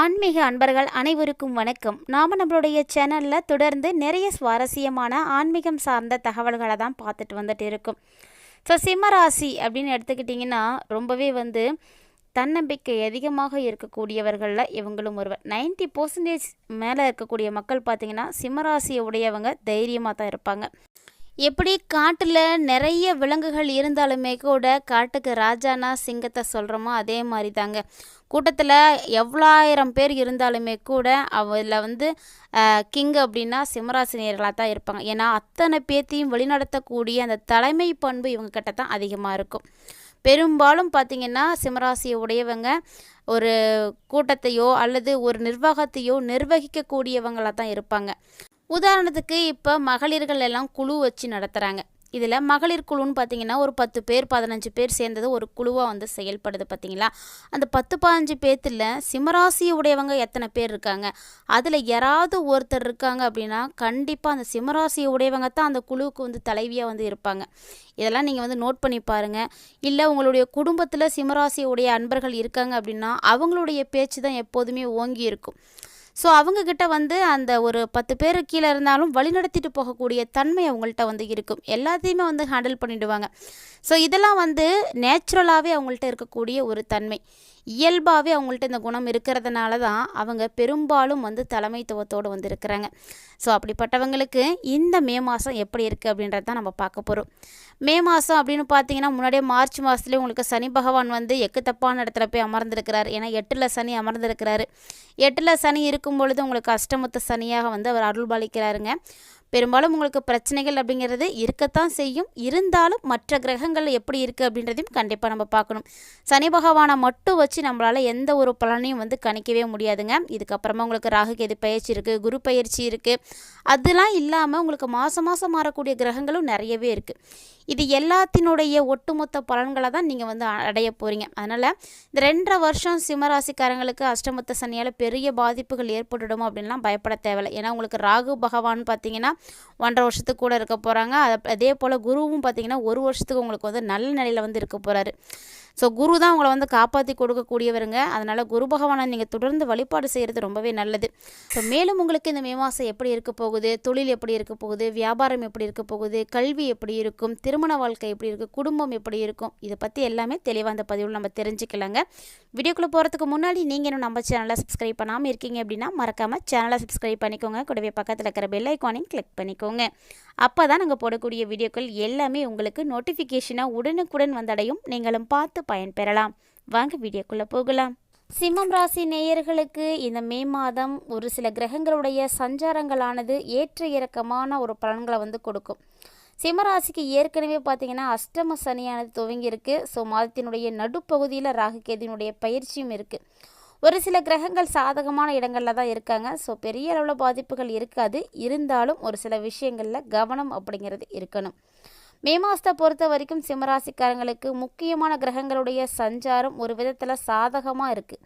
ஆன்மீக அன்பர்கள் அனைவருக்கும் வணக்கம். நாம் நம்மளுடைய சேனலில் தொடர்ந்து நிறைய சுவாரஸ்யமான ஆன்மீகம் சார்ந்த தகவல்களை தான் பார்த்துட்டு வந்துட்டு இருக்கோம். ஸோ சிம்மராசி அப்படின்னு எடுத்துக்கிட்டிங்கன்னா ரொம்பவே வந்து தன்னம்பிக்கை அதிகமாக இருக்கக்கூடியவர்களில் இவங்களும் ஒருவர். நைன்டி பர்சன்டேஜ் மேலே இருக்கக்கூடிய மக்கள் பார்த்திங்கன்னா சிம்மராசியை உடையவங்க தைரியமாக தான் இருப்பாங்க. எப்படி காட்டில் நிறைய விலங்குகள் இருந்தாலுமே கூட காட்டுக்கு ராஜானா சிங்கத்தை சொல்கிறோமோ அதே மாதிரி தாங்க. கூட்டத்தில் எவ்வளாயிரம் பேர் இருந்தாலுமே கூட அதில் வந்து கிங் அப்படின்னா சிம்மராசினியர்களாக தான் இருப்பாங்க. ஏன்னா அத்தனை பேத்தையும் வழிநடத்தக்கூடிய அந்த தலைமை பண்பு இவங்கக்கிட்ட தான் அதிகமாக இருக்கும். பெரும்பாலும் பார்த்திங்கன்னா சிம்மராசியை உடையவங்க ஒரு கூட்டத்தையோ அல்லது ஒரு நிர்வாகத்தையோ நிர்வகிக்கக்கூடியவங்களாக தான் இருப்பாங்க. உதாரணத்துக்கு இப்போ மகளிர்கள் எல்லாம் குழு வச்சு நடத்துகிறாங்க இதில் மகளிர் குழுன்னு பார்த்தீங்கன்னா ஒரு பத்து பேர் பதினஞ்சு பேர் சேர்ந்தது ஒரு குழுவாக வந்து செயல்படுது பார்த்தீங்களா? அந்த பத்து பதினஞ்சு பேர்த்தில் சிம்மராசியை உடையவங்க எத்தனை பேர் இருக்காங்க? அதில் யாராவது ஒருத்தர் இருக்காங்க அப்படின்னா கண்டிப்பாக அந்த சிம்மராசியை உடையவங்க தான் அந்த குழுவுக்கு வந்து தலைவியாக வந்து இருப்பாங்க. இதெல்லாம் நீங்கள் வந்து நோட் பண்ணி பாருங்கள் இல்லை உங்களுடைய குடும்பத்தில் சிம்மராசியை உடைய அன்பர்கள் இருக்காங்க அப்படின்னா அவங்களுடைய பேச்சு தான் எப்போதுமே ஓங்கி இருக்கும். ஸோ அவங்கக்கிட்ட வந்து அந்த ஒரு பத்து பேர் கீழே இருந்தாலும் வழிநடத்திட்டு போகக்கூடிய தன்மை அவங்கள்ட்ட வந்து இருக்கும். எல்லாத்தையுமே வந்து ஹேண்டில் பண்ணிவிடுவாங்க ஸோ இதெல்லாம் வந்து நேச்சுரலாகவே அவங்கள்ட்ட இருக்கக்கூடிய ஒரு தன்மை. இயல்பாகவே அவங்கள்ட்ட இந்த குணம் இருக்கிறதுனால தான் அவங்க பெரும்பாலும் வந்து தலைமைத்துவத்தோடு வந்து இருக்கிறாங்க ஸோ அப்படிப்பட்டவங்களுக்கு இந்த மே மாதம் எப்படி இருக்குது அப்படின்றது தான் நம்ம பார்க்க போகிறோம் மே மாதம் அப்படின்னு பார்த்தீங்கன்னா முன்னாடியே மார்ச் மாதத்துலேயே உங்களுக்கு சனி பகவான் வந்து எக்கு தப்பான இடத்துல போய் அமர்ந்திருக்கிறார். ஏன்னா எட்டில் சனி அமர்ந்திருக்கிறாரு. எட்டில் சனி இருக்கும் பொழுது உங்களுக்கு அஷ்டமத்த சனியாக வந்து அவர் அருள் பாலிக்கிறாருங்க. பெரும்பாலும் உங்களுக்கு பிரச்சனைகள் அப்படிங்கிறது இருக்கத்தான் செய்யும். இருந்தாலும் மற்ற கிரகங்கள் எப்படி இருக்குது அப்படின்றதையும் கண்டிப்பாக நம்ம பார்க்கணும். சனி பகவானை மட்டும் வச்சு நம்மளால் எந்த ஒரு பலனையும் வந்து கணிக்கவே முடியாதுங்க. இதுக்கப்புறமா உங்களுக்கு ராகு கேது பயிற்சி இருக்குது குரு பயிற்சி இருக்குது அதெல்லாம் இல்லாமல் உங்களுக்கு மாதம் மாதம் மாறக்கூடிய கிரகங்களும் நிறையவே இருக்குது இது எல்லாத்தினுடைய ஒட்டுமொத்த பலன்களை தான் நீங்கள் வந்து அடைய போகிறீங்க அதனால் இந்த ரெண்டரை வருஷம் சிம்மராசிக்காரங்களுக்கு அஷ்டமத்த சனியால் பெரிய பாதிப்புகள் ஏற்பட்டுடுமோ அப்படின்லாம் பயப்பட தேவையில்லை. ஏன்னா உங்களுக்கு ராகு பகவான் பார்த்தீங்கன்னா ஒன்றரை வருஷத்துக்கு கூட இருக்க போகிறாங்க அதே போல் குருவும் பார்த்தீங்கன்னா ஒரு வருஷத்துக்கு உங்களுக்கு வந்து நல்ல நிலையில் வந்து இருக்க போகிறாரு ஸோ குரு தான் உங்களை வந்து காப்பாற்றி கொடுக்கக்கூடியவருங்க. அதனால் குரு பகவானை நீங்கள் தொடர்ந்து வழிபாடு செய்கிறது ரொம்பவே நல்லது. ஸோ மேலும் உங்களுக்கு இந்த மே மாதம் எப்படி இருக்க போகுது? தொழில் எப்படி இருக்க போகுது? வியாபாரம் எப்படி இருக்க போகுது? கல்வி எப்படி இருக்கும்? திருமண வாழ்க்கை எப்படி இருக்குது குடும்பம் எப்படி இருக்கும்? இதை பற்றி எல்லாமே தெளிவாக அந்த பதிவில் நம்ம தெரிஞ்சுக்கலாங்க. வீடியோக்குள்ளே போகிறதுக்கு முன்னாடி நீங்கள் இன்னும் நம்ம சேனலை சப்ஸ்கிரைப் பண்ணாமல் இருக்கீங்க அப்படின்னா மறக்காமல் சேனலை சப்ஸ்கிரைப் பண்ணிக்கோங்க. கூடவே பக்கத்தில் இருக்கிற பெல் ஐக்கானையும் கிளிக் பண்ணிக்கோங்க. அப்போ தான் நாங்கள் போடக்கூடிய வீடியோக்கள் எல்லாமே உங்களுக்கு நோட்டிஃபிகேஷனாக உடனுக்குடன் வந்தடையும். நீங்களும் பார்த்து பயன்பெறலாம். வாங்க வீடியோக்குள்ளே போகலாம். சிம்மம் ராசி நேயர்களுக்கு இந்த மே மாதம் ஒரு சில கிரகங்களுடைய சஞ்சாரங்களானது ஏற்ற இறக்கமான ஒரு பலன்களை வந்து கொடுக்கும். சிம்மராசிக்கு ஏற்கனவே பார்த்தீங்கன்னா அஷ்டம சனியானது துவங்கியிருக்கு. ஸோ மாதத்தினுடைய நடுப்பகுதியில் ராகுகேதினுடைய பயிற்சியும் இருக்குது ஒரு சில கிரகங்கள் சாதகமான இடங்களில் தான் இருக்காங்க. ஸோ பெரிய அளவில் பாதிப்புகள் இருக்காது. இருந்தாலும் ஒரு சில விஷயங்களில் கவனம் அப்படிங்கிறது இருக்கணும். மே மாதத்தை பொறுத்த வரைக்கும் சிம்மராசிக்காரங்களுக்கு முக்கியமான கிரகங்களுடைய சஞ்சாரம் ஒரு விதத்தில் சாதகமாக இருக்குது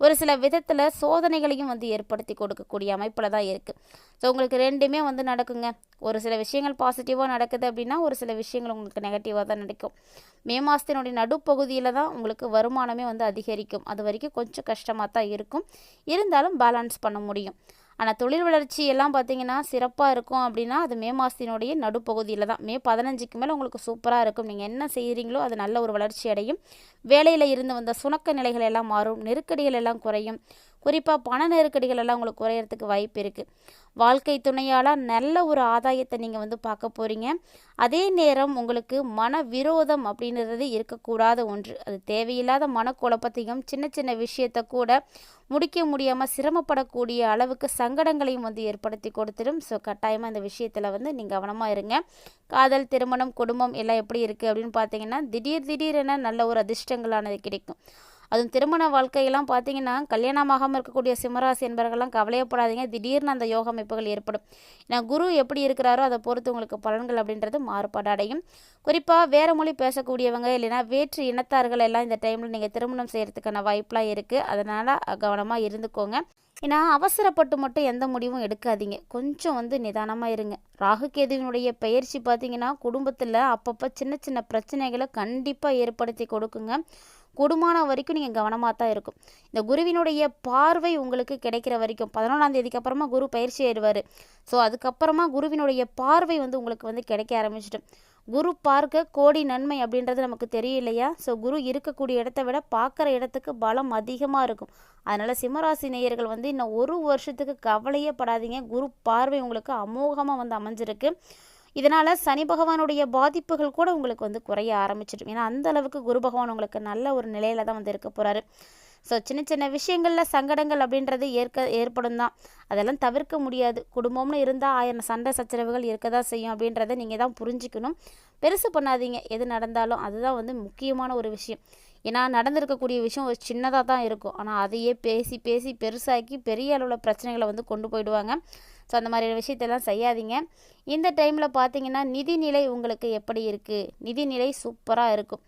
ஒரு சில விதத்தில் சோதனைகளையும் வந்து ஏற்படுத்தி கொடுக்கக்கூடிய அமைப்பில் தான் இருக்குது ஸோ உங்களுக்கு ரெண்டுமே வந்து நடக்குங்க. ஒரு சில விஷயங்கள் பாசிட்டிவாக நடக்குது அப்படின்னா ஒரு சில விஷயங்கள் உங்களுக்கு நெகட்டிவாக தான் நடக்கும். மே மாதத்தினுடைய நடுப்பகுதியில் தான் உங்களுக்கு வருமானமே வந்து அதிகரிக்கும். அது வரைக்கும் கொஞ்சம் கஷ்டமாக தான் இருக்கும். இருந்தாலும் பேலன்ஸ் பண்ண முடியும். ஆனால் தொழில் வளர்ச்சி எல்லாம் பார்த்தீங்கன்னா சிறப்பாக இருக்கும் அப்படின்னா அது மே மாதத்தினுடைய நடுப்பகுதியில் தான். மே பதினஞ்சுக்கு மேலே உங்களுக்கு சூப்பராக இருக்கும். நீங்கள் என்ன செய்கிறீங்களோ அது நல்ல ஒரு வளர்ச்சி அடையும். வேலையில் இருந்து வந்த சுணக்க நிலைகள் எல்லாம் மாறும். நெருக்கடிகள் எல்லாம் குறையும். குறிப்பாக பண நெருக்கடிகள் எல்லாம் உங்களுக்கு குறையிறதுக்கு வாய்ப்பு இருக்குது வாழ்க்கை துணையால் நல்ல ஒரு ஆதாயத்தை நீங்கள் வந்து பார்க்க போகிறீங்க அதே நேரம் உங்களுக்கு மன விரோதம் அப்படின்றது இருக்கக்கூடாத ஒன்று. அது தேவையில்லாத மனக்குழப்பத்தையும் சின்ன சின்ன விஷயத்தை கூட முடிக்க முடியாமல் சிரமப்படக்கூடிய அளவுக்கு சங்கடங்களையும் வந்து ஏற்படுத்தி கொடுத்துடும். ஸோ கட்டாயமாக இந்த விஷயத்தில் வந்து நீங்கள் கவனமாக இருங்க. காதல் திருமணம் குடும்பம் எல்லாம் எப்படி இருக்குது அப்படின்னு பார்த்தீங்கன்னா திடீர் திடீரென நல்ல ஒரு அதிர்ஷ்டங்களானது கிடைக்கும். அதுவும் திருமண வாழ்க்கையெல்லாம் பார்த்தீங்கன்னா கல்யாணமாகாமல் இருக்கக்கூடிய சிம்மராசி என்பவர்கள்லாம் கவலையப்படாதீங்க. திடீர்னு அந்த யோக அமைப்புகள் ஏற்படும். ஏன்னா குரு எப்படி இருக்கிறாரோ அதை பொறுத்து உங்களுக்கு பலன்கள் அப்படின்றது மாறுபாடு அடையும். குறிப்பாக வேறு மொழி பேசக்கூடியவங்க இல்லைன்னா வேற்று இனத்தார்கள் எல்லாம் இந்த டைமில் நீங்கள் திருமணம் செய்கிறதுக்கான வாய்ப்பெலாம் இருக்குது அதனால் கவனமாக இருந்துக்கோங்க. ஏன்னா அவசரப்பட்டு மட்டும் எந்த முடிவும் எடுக்காதீங்க. கொஞ்சம் வந்து நிதானமாக இருங்க. ராகுகேதுவினுடைய பயிற்சி பார்த்தீங்கன்னா குடும்பத்தில் அப்பப்போ சின்ன சின்ன பிரச்சனைகளை கண்டிப்பாக ஏற்படுத்தி கொடுக்குங்க. குடும்பமான வரைக்கும் நீங்கள் கவனமாக தான் இருக்கும். இந்த குருவினுடைய பார்வை உங்களுக்கு கிடைக்கிற வரைக்கும் பதினொன்றாம் தேதிக்கு அப்புறமா குரு பயிற்சி ஆயிடுவார். ஸோ அதுக்கப்புறமா குருவினுடைய பார்வை வந்து உங்களுக்கு வந்து கிடைக்க ஆரம்பிச்சிடும். குரு பார்க்க கோடி நன்மை அப்படின்றது நமக்கு தெரியும் இல்லையா ஸோ குரு இருக்கக்கூடிய இடத்த விட பார்க்குற இடத்துக்கு பலம் அதிகமாக இருக்கும். அதனால் சிம்மராசி நேயர்கள் வந்து இன்னும் ஒரு வருஷத்துக்கு கவலையே படாதீங்க. குரு பார்வை உங்களுக்கு அமோகமாக வந்து அமைஞ்சிருக்கு. இதனால் சனி பகவானுடைய பாதிப்புகள் கூட உங்களுக்கு வந்து குறைய ஆரம்பிச்சிடும். ஏன்னா அந்த அளவுக்கு குரு பகவான் உங்களுக்கு நல்ல ஒரு நிலையில தான் வந்து இருக்க போகிறாரு ஸோ சின்ன சின்ன விஷயங்களில் சங்கடங்கள் அப்படின்றது ஏற்க ஏற்படும் தான். அதெல்லாம் தவிர்க்க முடியாது. குடும்பம்னு இருந்தால் ஆயிரம் சண்டை சச்சரவுகள் இருக்க தான் செய்யும் அப்படின்றத நீங்கள் தான் புரிஞ்சுக்கணும். பெருசு பண்ணாதீங்க. எது நடந்தாலும் அதுதான் வந்து முக்கியமான ஒரு விஷயம். ஏன்னா நடந்திருக்கக்கூடிய விஷயம் ஒரு சின்னதாக தான் இருக்கும். ஆனால் அதையே பேசி பேசி பெருசாக்கி பெரிய அளவில் பிரச்சனைகளை வந்து கொண்டு போயிடுவாங்க. ஸோ அந்த மாதிரியான விஷயத்தெல்லாம் செய்யாதீங்க. இந்த டைமில் பார்த்தீங்கன்னா நிதிநிலை உங்களுக்கு எப்படி இருக்குது நிதிநிலை சூப்பராக இருக்கும்.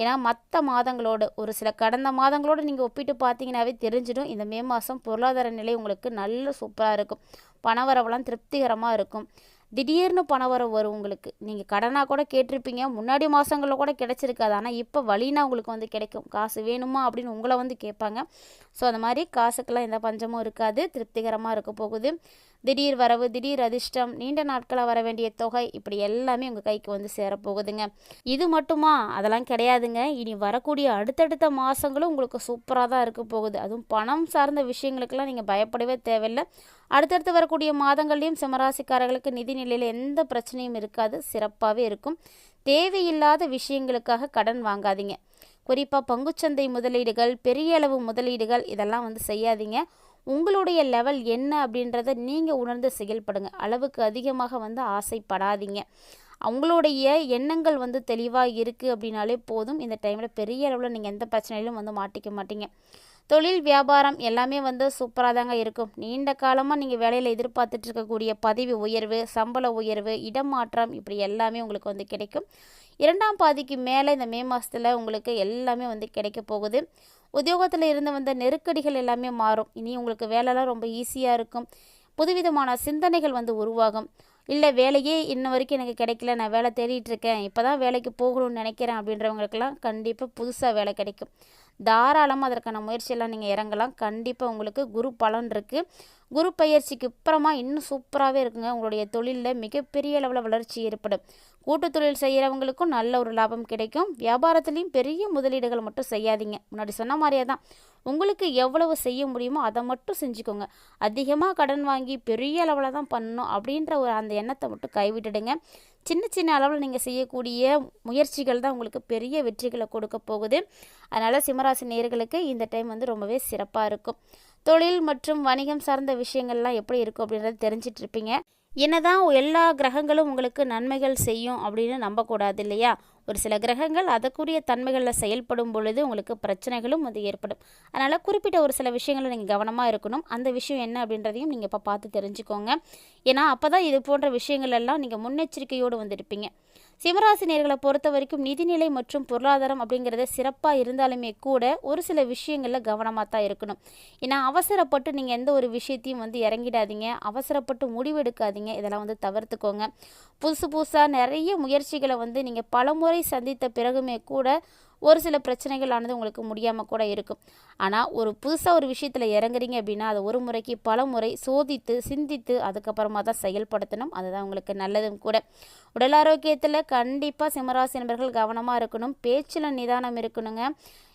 ஏன்னா மற்ற மாதங்களோடு ஒரு சில கடந்த மாதங்களோடு நீங்கள் ஒப்பிட்டு பார்த்தீங்கன்னாவே தெரிஞ்சிடும். இந்த மே மாதம் பொருளாதார நிலை உங்களுக்கு நல்ல சூப்பராக இருக்கும். பணவரவெல்லாம் திருப்திகரமாக இருக்கும். திடீர்னு பணவரவு வரும் உங்களுக்கு. நீங்கள் கடனாக கூட கேட்டிருப்பீங்க. முன்னாடி மாதங்களில் கூட கிடச்சிருக்காது. ஆனால் இப்போ வழினா உங்களுக்கு வந்து கிடைக்கும். காசு வேணுமா அப்படின்னு உங்களை வந்து கேட்பாங்க. ஸோ அந்த மாதிரி காசுக்கெல்லாம் எந்த பஞ்சமும் இருக்காது. திருப்திகரமாக இருக்க போகுது. திடீர் வரவு திடீர் அதிர்ஷ்டம் நீண்ட நாட்களாக வர வேண்டிய தொகை இப்படி எல்லாமே உங்கள் கைக்கு வந்து சேரப்போகுதுங்க. இது மட்டுமா? அதெல்லாம் கிடையாதுங்க. இனி வரக்கூடிய அடுத்தடுத்த மாதங்களும் உங்களுக்கு சூப்பராக தான் இருக்க போகுது. அதுவும் பணம் சார்ந்த விஷயங்களுக்கெல்லாம் நீங்கள் பயப்படவே தேவையில்லை. அடுத்தடுத்து வரக்கூடிய மாதங்கள்லேயும் சிம்மராசிக்காரர்களுக்கு நிதி நிலையில் எந்த பிரச்சனையும் இருக்காது. சிறப்பாகவே இருக்கும். தேவையில்லாத விஷயங்களுக்காக கடன் வாங்காதீங்க. குறிப்பாக பங்குச்சந்தை முதலீடுகள் பெரிய அளவு முதலீடுகள் இதெல்லாம் வந்து செய்யாதீங்க. உங்களுடைய லெவல் என்ன அப்படின்றத நீங்கள் உணர்ந்து செயல்படுங்க. அளவுக்கு அதிகமாக வந்து ஆசைப்படாதீங்க. அவங்களுடைய எண்ணங்கள் வந்து தெளிவாக இருக்குது அப்படின்னாலே போதும். இந்த டைமில் பெரிய அளவில் நீங்கள் எந்த பிரச்சனையிலும் வந்து மாட்டிக்க மாட்டீங்க. தொழில் வியாபாரம் எல்லாமே வந்து சூப்பராக தாங்க இருக்கும். நீண்ட காலமாக நீங்கள் வேலையில் எதிர்பார்த்துட்டு இருக்கக்கூடிய பதவி உயர்வு சம்பள உயர்வு இடமாற்றம் இப்படி எல்லாமே உங்களுக்கு வந்து கிடைக்கும். இரண்டாம் பாதிக்கு மேலே இந்த மே மாதத்தில் உங்களுக்கு எல்லாமே வந்து கிடைக்க போகுது. உத்தியோகத்தில் இருந்து வந்த நெருக்கடிகள் எல்லாமே மாறும். இனி உங்களுக்கு வேலைலாம் ரொம்ப ஈஸியாக இருக்கும். புதுவிதமான சிந்தனைகள் வந்து உருவாகும். இல்லை வேலையே இன்ன வரைக்கும் எனக்கு கிடைக்கல. நான் வேலை தேடிட்டு இருக்கேன். இப்போ தான் வேலைக்கு போகணும்னு நினைக்கிறேன் அப்படின்றவங்களுக்கெல்லாம் கண்டிப்பாக புதுசாக வேலை கிடைக்கும். தாராளமாக அதற்கான முயற்சியெல்லாம் நீங்கள் இறங்கலாம். கண்டிப்பாக உங்களுக்கு குரு பலன் இருக்குது குரு பயிற்சிக்கு அப்புறமா இன்னும் சூப்பராகவே இருக்குங்க. உங்களுடைய தொழிலில் மிகப்பெரிய அளவில் வளர்ச்சி ஏற்படும். கூட்டு தொழில் செய்கிறவங்களுக்கும் நல்ல ஒரு லாபம் கிடைக்கும். வியாபாரத்துலேயும் பெரிய முதலீடுகள் மட்டும் செய்யாதீங்க. முன்னாடி சொன்ன மாதிரியே தான். உங்களுக்கு எவ்வளவு செய்ய முடியுமோ அதை மட்டும் செஞ்சுக்கோங்க. அதிகமாக கடன் வாங்கி பெரிய அளவில் தான் பண்ணணும் அப்படின்ற ஒரு அந்த எண்ணத்தை மட்டும் கைவிட்டுடுங்க. சின்ன சின்ன அளவில் நீங்கள் செய்யக்கூடிய முயற்சிகள் தான் உங்களுக்கு பெரிய வெற்றிகளை கொடுக்க போகுது. அதனால் சிம்மராசி நேர்களுக்கு இந்த டைம் வந்து ரொம்பவே சிறப்பாக இருக்கும். தொழில் மற்றும் வணிகம் சார்ந்த விஷயங்கள்லாம் எப்படி இருக்கும் அப்படின்றத தெரிஞ்சிட்ருப்பீங்க. என்னதான் எல்லா கிரகங்களும் உங்களுக்கு நன்மைகள் செய்யும் அப்படின்னு நம்பக்கூடாது இல்லையா? ஒரு சில கிரகங்கள் அதற்குரிய தன்மைகளில் செயல்படும் பொழுது உங்களுக்கு பிரச்சனைகளும் வந்து ஏற்படும். அதனால் குறிப்பிட்ட ஒரு சில விஷயங்களை நீங்கள் கவனமாக இருக்கணும். அந்த விஷயம் என்ன அப்படின்றதையும் நீங்கள் இப்போ பார்த்து தெரிஞ்சுக்கோங்க. ஏன்னா அப்போ தான் இது போன்ற விஷயங்கள் எல்லாம் நீங்கள் முன்னெச்சரிக்கையோடு வந்திருப்பீங்க. சிவராசி நேர்களை பொறுத்த வரைக்கும் நிதிநிலை மற்றும் பொருளாதாரம் அப்படிங்கிறத சிறப்பாக இருந்தாலுமே கூட ஒரு சில விஷயங்களில் கவனமாக தான் இருக்கணும். ஏன்னா அவசரப்பட்டு நீங்கள் எந்த ஒரு விஷயத்தையும் வந்து இறங்கிடாதீங்க. அவசரப்பட்டு முடிவெடுக்காதீங்க. இதெல்லாம் வந்து தவிர்த்துக்கோங்க. புதுசு புதுசாக நிறைய முயற்சிகளை வந்து நீங்கள் பலமுறை சந்தித்த பிறகுமே கூட ஒரு சில பிரச்சனைகள் ஆனது உங்களுக்கு முடியாமல் கூட இருக்கும். ஆனால் ஒரு புதுசாக ஒரு விஷயத்தில் இறங்குறீங்க அப்படின்னா அதை ஒரு முறைக்கு பல முறை சோதித்து சிந்தித்து அதுக்கப்புறமா தான் செயல்படுத்தணும். அதுதான் உங்களுக்கு நல்லதும் கூட. உடல் ஆரோக்கியத்தில் கண்டிப்பாக சிம்மராசி நபர்கள் கவனமாக இருக்கணும். பேச்சில் நிதானம் இருக்கணுங்க.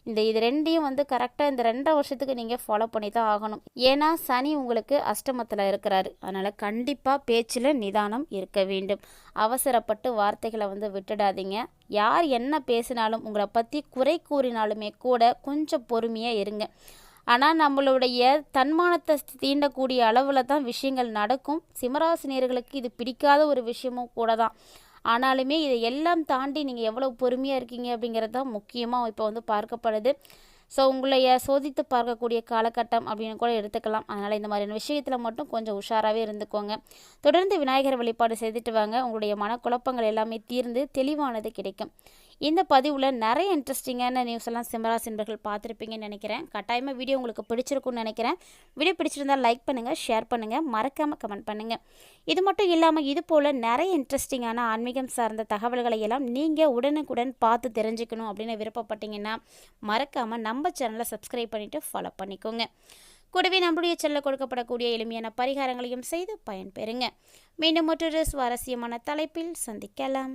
இந்த இது ரெண்டையும் வந்து கரெக்டாக இந்த ரெண்டரை வருஷத்துக்கு நீங்கள் ஃபாலோ பண்ணி தான் ஆகணும். ஏன்னா சனி உங்களுக்கு அஷ்டமத்தில் இருக்கிறாரு. அதனால் கண்டிப்பாக பேச்சில் நிதானம் இருக்க வேண்டும். அவசரப்பட்டு வார்த்தைகளை வந்து விட்டுடாதீங்க. யார் என்ன பேசினாலும் உங்களை பற்றி குறை கூறினாலுமே கூட கொஞ்சம் பொறுமையாக இருங்க. ஆனால் நம்மளுடைய தன்மானத்தை தீண்டக்கூடிய அளவில் தான் விஷயங்கள் நடக்கும். சிம்மராசினியர்களுக்கு இது பிடிக்காத ஒரு விஷயமும் கூட தான் ஆனாலுமே இதை எல்லாம் தாண்டி நீங்கள் எவ்வளோ பொறுமையாக இருக்கீங்க அப்படிங்கிறது தான் முக்கியமாக இப்போ வந்து பார்க்கப்படுது. ஸோ உங்களைய சோதித்து பார்க்கக்கூடிய காலகட்டம் அப்படின்னு கூட எடுத்துக்கலாம். அதனால் இந்த மாதிரியான விஷயத்தில் மட்டும் கொஞ்சம் உஷாராகவே இருந்துக்கோங்க. தொடர்ந்து விநாயகர் வழிபாடு செய்துட்டு வாங்க. உங்களுடைய மனக்குழப்பங்கள் எல்லாமே தீர்ந்து தெளிவானது கிடைக்கும். இந்த பதிவில் நிறைய இன்ட்ரெஸ்டிங்கான நியூஸ் எல்லாம் சிம்மராசி என்பர்கள் பார்த்துருப்பீங்கன்னு நினைக்கிறேன். கட்டாயமாக வீடியோ உங்களுக்கு பிடிச்சிருக்கும்னு நினைக்கிறேன். வீடியோ பிடிச்சிருந்தால் லைக் பண்ணுங்கள் ஷேர் பண்ணுங்கள் மறக்காமல் கமெண்ட் பண்ணுங்கள் இது மட்டும் இல்லாமல் இது போல் நிறைய இன்ட்ரெஸ்டிங்கான ஆன்மீகம் சார்ந்த தகவல்களை எல்லாம் நீங்கள் உடனுக்குடன் பார்த்து தெரிஞ்சுக்கணும் அப்படின்னு விருப்பப்பட்டீங்கன்னா மறக்காமல் நம்ம சேனலை சப்ஸ்கிரைப் பண்ணிவிட்டு ஃபாலோ பண்ணிக்கோங்க. கூடவே நம்முடைய செல்ல கொடுக்கப்படக்கூடிய எளிமையான பரிகாரங்களையும் செய்து பயன்பெறுங்க. மீண்டும் மற்றொரு சுவாரஸ்யமான தலைப்பில் சந்திக்கலாம்.